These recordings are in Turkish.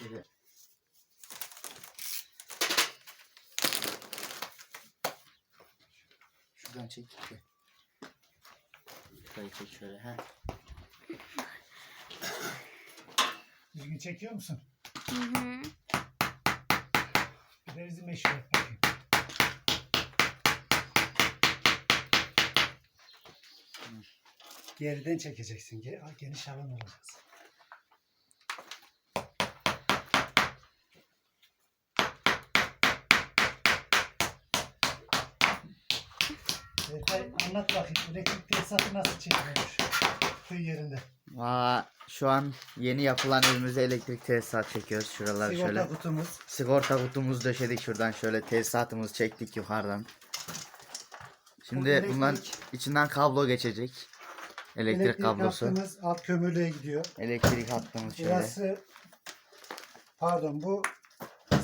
Şöyle. Şuradan çek. Şurayı çek şöyle. Ha. Düzgün çekiyor musun? Hı hı. Giderizi meşhur et. Geriden çekeceksin. Geniş alan olacağız. Anlat bakayım. Elektrik tesisatı nasıl çekiliyormuş? Köy yerinde. Valla şu an yeni yapılan evimize elektrik tesisat çekiyoruz. Şuraları Sigorta şöyle. kutumuz. Sigorta kutumuzu döşedik şuradan şöyle tesisatımızı çektik yukarıdan. Şimdi elektrik- bunların içinden kablo geçecek. Elektrik, kablosu. hattımız alt kömürlüğe gidiyor. Elektrik hattımız şöyle. Burası pardon bu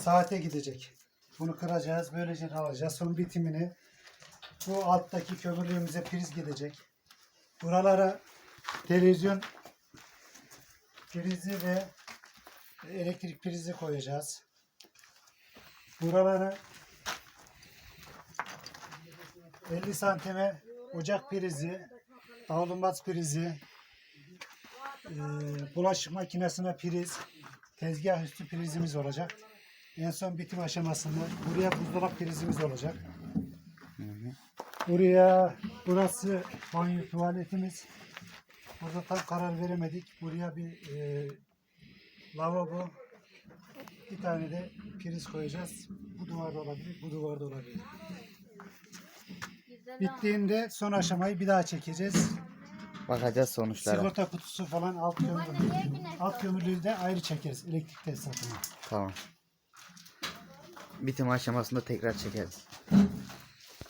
saate gidecek. Bunu kıracağız. Böylece alacağız. Son bitimini bu alttaki kömürlüğümüze priz gidecek. Buralara televizyon prizi ve elektrik prizi koyacağız. Buralara 50 santime ocak prizi, davlumbaz prizi, ee, bulaşık makinesine priz, tezgah üstü prizimiz olacak. En son bitim aşamasında buraya buzdolap prizimiz olacak. Buraya burası banyo tuvaletimiz. Burada tam karar veremedik. Buraya bir e, lavabo, bir tane de priz koyacağız. Bu duvarda olabilir, bu duvarda olabilir. Bittiğinde son aşamayı bir daha çekeceğiz. Bakacağız sonuçlara. Sigorta kutusu falan alt kömürlüğü. Alt kömürlüğü de ayrı çekeriz elektrik tesisatına. Tamam. Bitim aşamasında tekrar çekeriz.